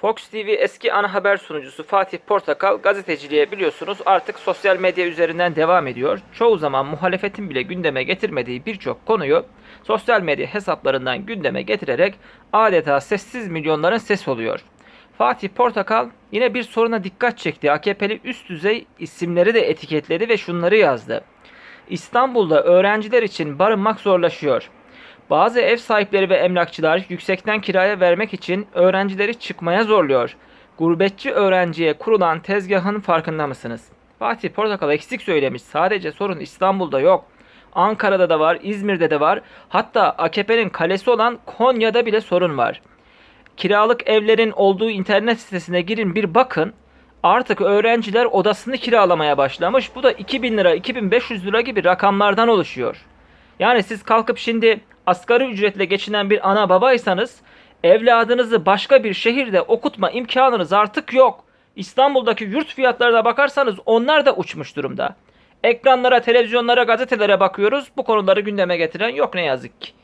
Fox TV eski ana haber sunucusu Fatih Portakal gazeteciliğe biliyorsunuz artık sosyal medya üzerinden devam ediyor. Çoğu zaman muhalefetin bile gündeme getirmediği birçok konuyu sosyal medya hesaplarından gündeme getirerek adeta sessiz milyonların ses oluyor. Fatih Portakal yine bir soruna dikkat çekti. AKP'li üst düzey isimleri de etiketledi ve şunları yazdı. İstanbul'da öğrenciler için barınmak zorlaşıyor. Bazı ev sahipleri ve emlakçılar yüksekten kiraya vermek için öğrencileri çıkmaya zorluyor. Gurbetçi öğrenciye kurulan tezgahın farkında mısınız? Fatih Portakal eksik söylemiş. Sadece sorun İstanbul'da yok. Ankara'da da var, İzmir'de de var. Hatta AKP'nin kalesi olan Konya'da bile sorun var. Kiralık evlerin olduğu internet sitesine girin bir bakın. Artık öğrenciler odasını kiralamaya başlamış. Bu da 2000 lira, 2500 lira gibi rakamlardan oluşuyor. Yani siz kalkıp şimdi asgari ücretle geçinen bir ana babaysanız evladınızı başka bir şehirde okutma imkanınız artık yok. İstanbul'daki yurt fiyatlarına bakarsanız onlar da uçmuş durumda. Ekranlara, televizyonlara, gazetelere bakıyoruz. Bu konuları gündeme getiren yok ne yazık ki.